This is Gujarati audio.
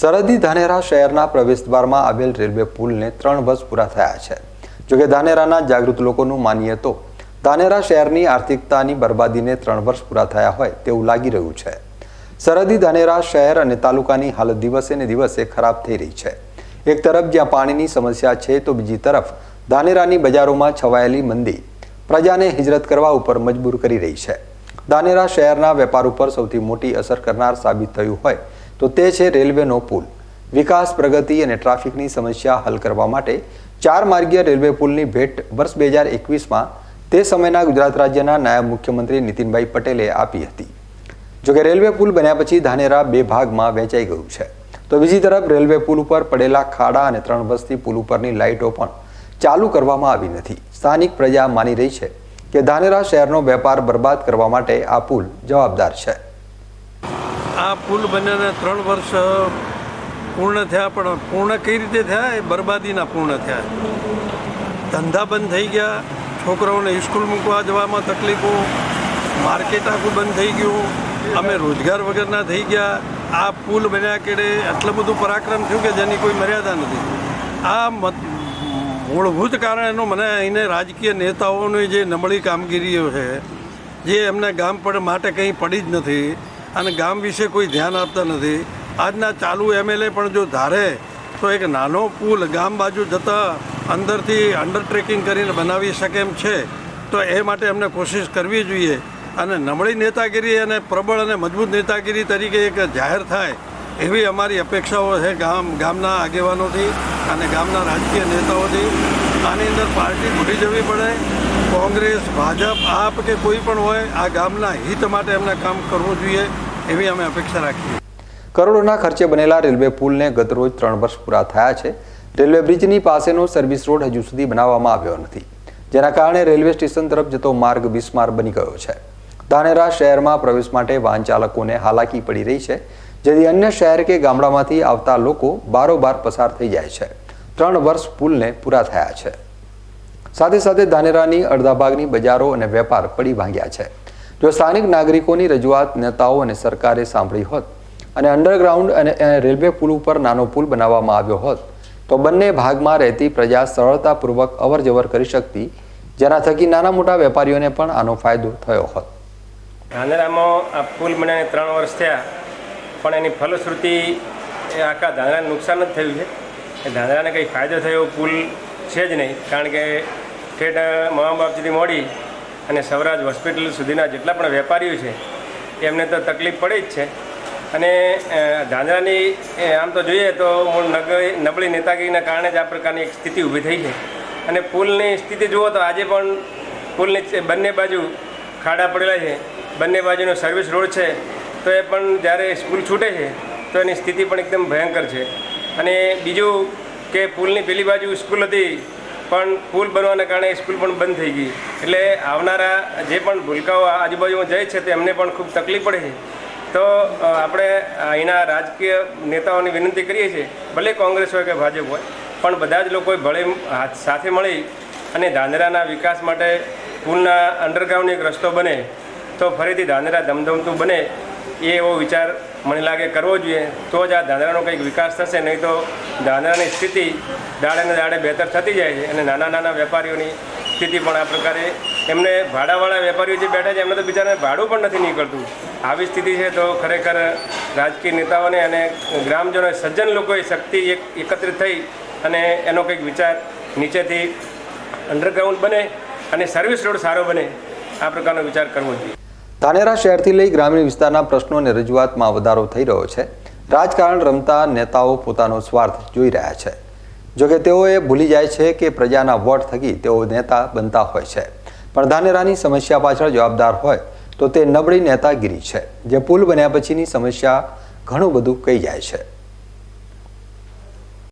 સરહદી ધાનેરા શહેરના પ્રવેશદ્વારમાં આવેલ રેલવે પુલને ત્રણ વર્ષ પૂરા થયા છે. જોકે ધાનેરાના જાગૃત લોકોનું માનીએ તો ધાનેરા શહેરની આર્થિકતાની બરબાદીને ત્રણ વર્ષ પૂરા થયા હોય તેવું લાગી રહ્યું છે. સરહદી ધાનેરા શહેર અને તાલુકાની હાલત દિવસે ને દિવસે ખરાબ થઈ રહી છે. એક તરફ જ્યાં પાણીની સમસ્યા છે તો બીજી તરફ ધાનેરાની બજારોમાં છવાયેલી મંદી પ્રજાને હિજરત કરવા ઉપર મજબૂર કરી રહી છે. ધાનેરા શહેરના વેપાર ઉપર સૌથી મોટી અસર કરનાર સાબિત થયું હોય તો તે છે રેલવેનો પુલ. વિકાસ, પ્રગતિ અને ટ્રાફિકની સમસ્યા હલ કરવા માટે ચાર માર્ગીય રેલવે પુલની ભેટ વર્ષ બે હજાર એકવીસમાં તે સમયના ગુજરાત રાજ્યના નાયબ મુખ્યમંત્રી નીતિનભાઈ પટેલે આપી હતી. જોકે રેલવે પુલ બન્યા પછી ધાનેરા બે ભાગમાં વહેંચાઈ ગયું છે. તો બીજી તરફ રેલવે પુલ ઉપર પડેલા ખાડા અને ત્રણ વસ્તી પુલ ઉપરની લાઇટો પણ ચાલુ કરવામાં આવી નથી. સ્થાનિક પ્રજા માની રહી છે કે ધાનેરા શહેરનો વેપાર બરબાદ કરવા માટે આ પુલ જવાબદાર છે. આ પુલ બન્યાને ત્રણ વર્ષ પૂર્ણ થયા, પણ પૂર્ણ કઈ રીતે થયા? એ બરબાદીના પૂર્ણ થયા. ધંધા બંધ થઈ ગયા. છોકરાઓને સ્કૂલ મૂકવા જવામાં તકલીફો. માર્કેટ આખું બંધ થઈ ગયું. અમે રોજગાર વગરના થઈ ગયા. આ પુલ બન્યા કેડે એટલું બધું પરાક્રમ થયું કે જેની કોઈ મર્યાદા નથી. આ મૂળભૂત કારણ એનું મને અહીંને રાજકીય નેતાઓની જે નબળી કામગીરીઓ છે, જે એમને ગામ પર માટે કંઈ પડી જ નથી અને ગામ વિશે કોઈ ધ્યાન આપતા નથી. આજના ચાલુ એમએલએ પણ જો ધારે, તો એક નાનો પુલ ગામ બાજુ જતાં અંદરથી અંડર ટ્રેકિંગ કરીને બનાવી શકે એમ છે. તો એ માટે એમને કોશિશ કરવી જોઈએ. અને નબળી નેતાગીરી અને પ્રબળ અને મજબૂત નેતાગીરી તરીકે એક જાહેર થાય, એવી અમારી અપેક્ષાઓ છે ગામ, ગામના આગેવાનોથી અને ગામના રાજકીય નેતાઓથી. આની અંદર પાર્ટી ભૂલી જવી પડે. કોંગ્રેસ, ભાજપ, આપ કે કોઈ પણ હોય, આ ગામના હિત માટે એમને કામ કરવું જોઈએ એવી અમે અપેક્ષા રાખીએ. કરોડોના ખર્ચે બનેલા રેલવે પુલને ગતરોજ ત્રણ વર્ષ પૂરા થયા છે. રેલવે બ્રિજની પાસેનો સર્વિસ રોડ હજુ સુધી બનાવવામાં આવ્યો નથી, જેના કારણે રેલવે સ્ટેશન તરફ જતો માર્ગ બિસ્માર બની ગયો છે. ધાનેરા શહેરમાં પ્રવેશ માટે વાહન ચાલકોને હાલાકી પડી રહી છે, જેથી અન્ય શહેર કે ગામડામાંથી આવતા લોકો બારોબાર પસાર થઈ જાય છે. ત્રણ વર્ષ પુલને પૂરા થયા છે. સાથે સાથે ધાનેરાની અડધા ભાગની બજારો અને વેપાર પડી ભાંગ્યા છે. જો સ્થાનિક નાગરિકોની રજૂઆત નેતાઓ અને સરકારે સાંભળી હોત અને અંડરગ્રાઉન્ડ અને રેલવે પુલ ઉપર નાનો પુલ બનાવવામાં આવ્યો હોત, તો બંને ભાગમાં રહેતી પ્રજા સરળતાપૂર્વક અવર જવર કરી શકતી, જેના થકી નાના મોટા વેપારીઓને પણ આનો ફાયદો થયો હોત. ધાનેરામાં આ પુલ બન્યાને ત્રણ વર્ષ થયા, પણ એની ફલશ્રુતિ આખા ધાનેરાને નુકસાન જ થયું છે. એ ધાનેરાને કંઈ ફાયદો થયો પુલ છે જ નહીં. કારણ કે ઠેઠ મા સુધી મોડી અને સૌરાજ હોસ્પિટલ સુધીના જેટલા પણ વેપારીઓ છે, એમને તો તકલીફ પડે જ છે. અને એ, આમ તો જોઈએ તો મૂળ નબળી નેતાગીરીના કારણે જ આ પ્રકારની એક સ્થિતિ ઊભી થઈ છે. અને પુલની સ્થિતિ જુઓ તો આજે પણ પુલની બંને બાજુ ખાડા પડેલા છે. બંને બાજુનો સર્વિસ રોડ છે, તો એ પણ જ્યારે સ્કૂલ છૂટે છે, તો એની સ્થિતિ પણ એકદમ ભયંકર છે. અને બીજું કે પુલની પેલી બાજુ સ્કૂલ હતી, પણ પુલ બનવાના કારણે સ્કૂલ પણ બંધ થઈ ગઈ. એટલે આવનારા જે પણ ભૂલકાઓ આજુબાજુમાં જાય છે, તેમને પણ ખૂબ તકલીફ પડે છે. તો આપણે અહીંના રાજકીય નેતાઓની વિનંતી કરીએ છીએ, ભલે કોંગ્રેસ હોય કે ભાજપ હોય, પણ બધા જ લોકોએ હાથ સાથે મળી અને ધાંધરાના વિકાસ માટે પુલના અંડરગ્રાઉન્ડ એક રસ્તો બને, તો ફરીથી ધાંધરા ધમધમતું બને એ એવો વિચાર મને લાગે કરવો જોઈએ. તો જ આ ધાનેરાનો કંઈક વિકાસ થશે, નહીં તો ધાનેરાની સ્થિતિ દાડે ને દાડે બહેતર થતી જાય છે. અને નાના નાના વેપારીઓની સ્થિતિ પણ આ પ્રકારે એમને ભાડાવાળા વેપારીઓ જે બેઠા છે, એમને તો બિચારાને ભાડું પણ નથી નીકળતું. આવી સ્થિતિ છે તો ખરેખર રાજકીય નેતાઓને અને ગ્રામજનો સજ્જન લોકોએ શક્તિ એક એકત્રિત થઈ અને એનો કંઈક વિચાર નીચેથી અંડરગ્રાઉન્ડ બને અને સર્વિસ રોડ સારો બને. આ પ્રકારનો વિચાર કરવો જોઈએ. ધાનેરા શહેરથી લઈ ગ્રામીણ વિસ્તારના પ્રશ્નો રજૂઆતમાં વધારો થઈ રહ્યો છે. રાજકારણ રમતા નેતાઓ પોતાનો સ્વાર્થ જોઈ રહ્યા છે. જોકે તેઓએ ભૂલી જાય છે કે પ્રજાના વોટ થકી તેઓ નેતા બનતા હોય છે. પણ ધાનેરાની સમસ્યા પાછળ જવાબદાર હોય તો તે નબળી નેતાગીરી છે, જે પુલ બન્યા પછીની સમસ્યા ઘણું બધું કહી જાય છે.